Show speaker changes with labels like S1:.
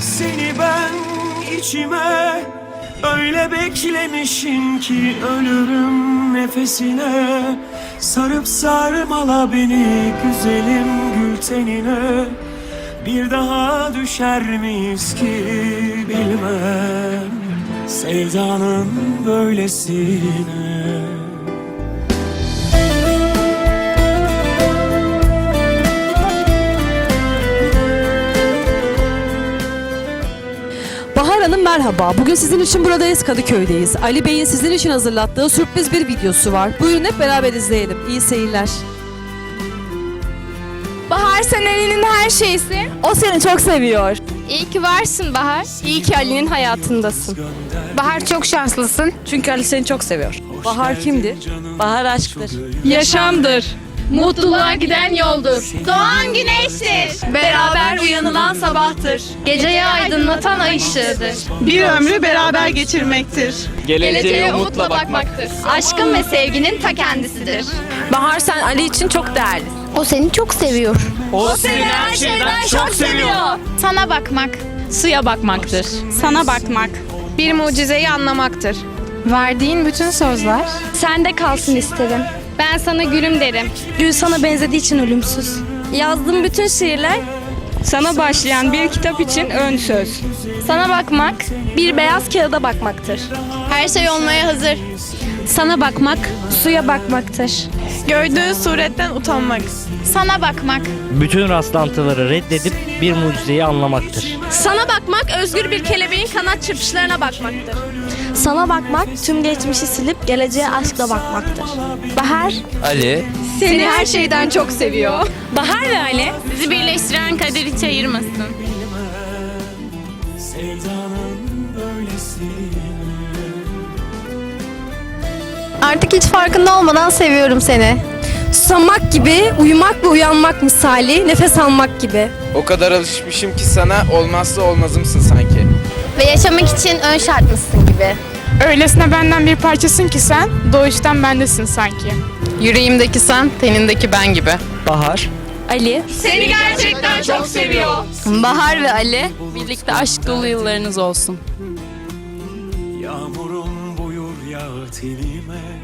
S1: Seni ben içime öyle beklemişim ki ölürüm nefesine. Sarıp sarmala beni güzelim gül tenine. Bir daha düşer miyiz ki bilmem. Sevdanın böylesine
S2: Bahar Hanım merhaba. Bugün sizin için buradayız, Kadıköy'deyiz. Ali Bey'in sizin için hazırlattığı sürpriz bir videosu var. Buyurun hep beraber izleyelim. İyi seyirler.
S3: Bahar sen Ali'nin her şeysin.
S2: O seni çok seviyor.
S3: İyi ki varsın Bahar. İyi ki Ali'nin hayatındasın. Bahar çok şanslısın.
S2: Çünkü Ali seni çok seviyor. Bahar kimdir? Bahar aşktır.
S3: Yaşamdır. Mutluluğa giden yoldur. Doğan güneştir. Beraber uyanılan sabahtır. Geceyi aydınlatan ay ışığıdır.
S4: Bir ömrü beraber geçirmektir.
S3: Geleceğe umutla bakmaktır. Aşkın ve sevginin ta kendisidir.
S2: Bahar sen Ali için çok değerli.
S3: O seni çok seviyor.
S1: O seni her şeyden çok seviyor
S3: Sana bakmak.
S5: Suya bakmaktır.
S4: Sana bakmak.
S3: Bir mucizeyi anlamaktır. Verdiğin bütün sözler sende kalsın isterim. Ben sana gülüm derim. Gül sana benzediği için ölümsüz. Yazdığım bütün şiirler
S5: Sana başlayan bir kitap için ön söz.
S3: sana bakmak bir beyaz kağıda bakmaktır. Her şey olmaya hazır. Sana bakmak suya bakmaktır.
S4: Gördüğü suretten utanmak.
S3: Sana bakmak
S6: bütün rastlantıları reddedip bir mucizeyi anlamaktır.
S3: Sana bakmak özgür bir kelebeğin kanat çırpışlarına bakmaktır.
S7: Sana bakmak tüm geçmişi silip geleceğe aşkla bakmaktır. Bahar,
S8: Ali
S3: Seni her şeyden çok seviyor.
S5: Bahar ve Ali sizi birleştiren kader hiç ayırmasın.
S7: Artık hiç farkında olmadan seviyorum seni. Susamak gibi, uyumak ve uyanmak misali, nefes almak gibi.
S8: o kadar alışmışım ki sana olmazsa olmazımsın sanki.
S7: Ve yaşamak için ön şartmışsın gibi.
S5: Öylesine benden bir parçasın ki sen, doğuştan bendesin sanki.
S9: Yüreğimdeki sen, tenindeki ben gibi.
S6: Bahar,
S7: Ali,
S5: Seni gerçekten çok seviyor.
S9: Bahar ve Ali, birlikte aşk dolu yıllarınız olsun.
S1: Yağmurun buyur yağ tenime